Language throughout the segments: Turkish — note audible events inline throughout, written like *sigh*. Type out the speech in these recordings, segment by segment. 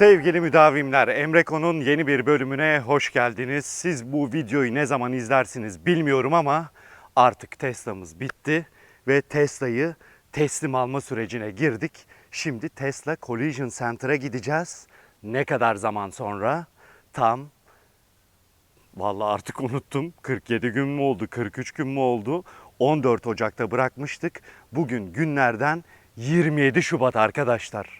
Sevgili müdavimler, Emreko'nun yeni bir bölümüne hoş geldiniz. Siz bu videoyu ne zaman izlersiniz bilmiyorum ama artık Tesla'mız bitti ve Tesla'yı teslim alma sürecine girdik. Şimdi Tesla Collision Center'a gideceğiz. Ne kadar zaman sonra? Tam Vallahi artık unuttum. 47 gün mü oldu, 43 gün mü oldu? 14 Ocak'ta bırakmıştık. Bugün günlerden 27 Şubat arkadaşlar.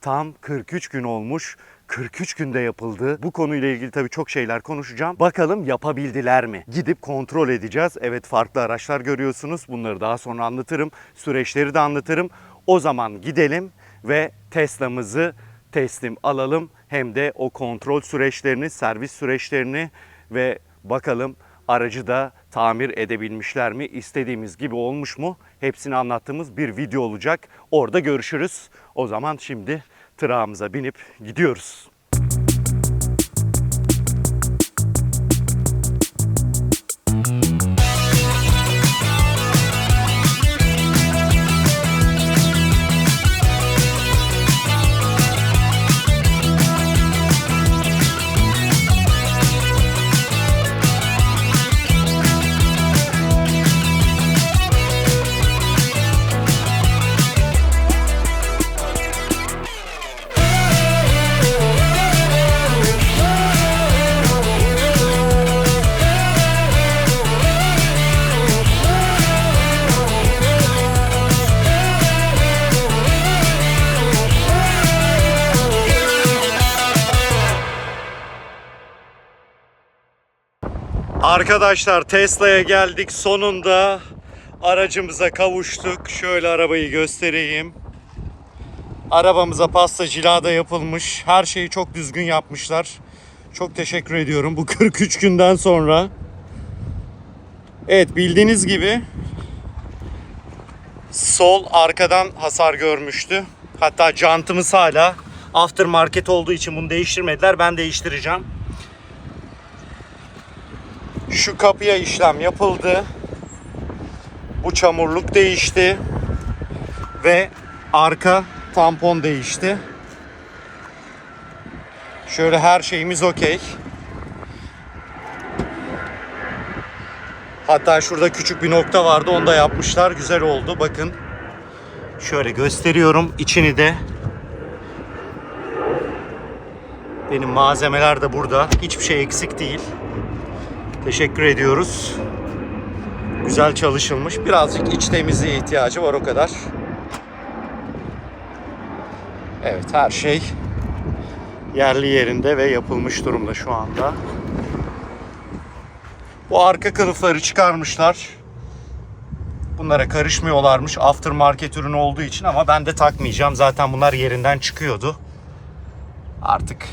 Tam 43 gün olmuş. 43 günde yapıldı. Bu konuyla ilgili tabii çok şeyler konuşacağım. Bakalım yapabildiler mi? Gidip kontrol edeceğiz. Evet farklı araçlar görüyorsunuz. Bunları daha sonra anlatırım. Süreçleri de anlatırım. O zaman gidelim ve Tesla'mızı teslim alalım. Hem de o kontrol süreçlerini, servis süreçlerini ve bakalım aracı da tamir edebilmişler mi? İstediğimiz gibi olmuş mu? Hepsini anlattığımız bir video olacak. Orada görüşürüz. O zaman şimdi tırağımıza binip gidiyoruz. Arkadaşlar Tesla'ya geldik. Sonunda aracımıza kavuştuk. Şöyle arabayı göstereyim. Arabamıza pasta cilada yapılmış. Her şeyi çok düzgün yapmışlar. Çok teşekkür ediyorum bu *laughs* 43 günden sonra. Evet bildiğiniz gibi sol arkadan hasar görmüştü. Hatta jantımız hala aftermarket olduğu için bunu değiştirmediler. Ben değiştireceğim. Şu kapıya işlem yapıldı. Bu çamurluk değişti. Ve arka tampon değişti. Şöyle her şeyimiz okey. Hatta şurada küçük bir nokta vardı. Onu da yapmışlar. Güzel oldu. Bakın. Şöyle gösteriyorum içini de. Benim malzemeler de burada. Hiçbir şey eksik değil. Teşekkür ediyoruz. Güzel çalışılmış. Birazcık iç temizliğe ihtiyacı var o kadar. Evet her şey yerli yerinde ve yapılmış durumda şu anda. Bu arka kılıfları çıkarmışlar. Bunlara karışmıyorlarmış aftermarket ürünü olduğu için ama ben de takmayacağım. Zaten bunlar yerinden çıkıyordu. Artık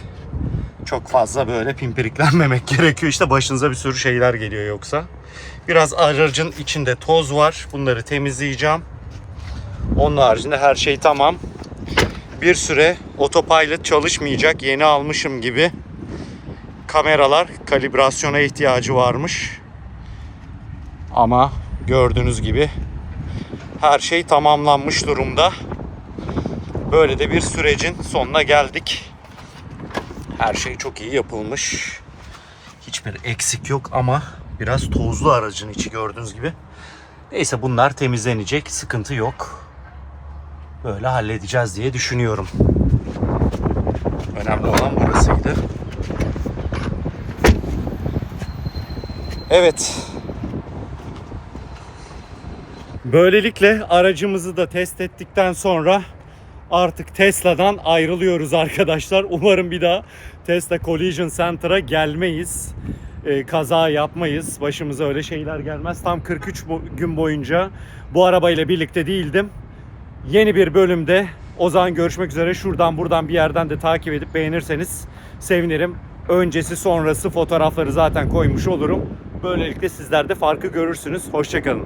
çok fazla böyle pimpiriklenmemek *laughs* gerekiyor. İşte başınıza bir sürü şeyler geliyor yoksa. Biraz aracın içinde toz var. Bunları temizleyeceğim. Onun haricinde her şey tamam. Bir süre otopilot çalışmayacak. Yeni almışım gibi. Kameralar kalibrasyona ihtiyacı varmış. Ama gördüğünüz gibi her şey tamamlanmış durumda. Böyle de bir sürecin sonuna geldik. Her şey çok iyi yapılmış. Hiçbir eksik yok ama biraz tozlu aracın içi gördüğünüz gibi. Neyse bunlar temizlenecek. Sıkıntı yok. Böyle halledeceğiz diye düşünüyorum. Önemli olan burasıydı. Evet. Böylelikle aracımızı da test ettikten sonra artık Tesla'dan ayrılıyoruz arkadaşlar. Umarım bir daha Tesla Collision Center'a gelmeyiz. Ee, kaza yapmayız. Başımıza öyle şeyler gelmez. Tam 43 bo- gün boyunca bu arabayla birlikte değildim. Yeni bir bölümde o zaman görüşmek üzere. Şuradan buradan bir yerden de takip edip beğenirseniz sevinirim. Öncesi sonrası fotoğrafları zaten koymuş olurum. Böylelikle sizler de farkı görürsünüz. Hoşçakalın.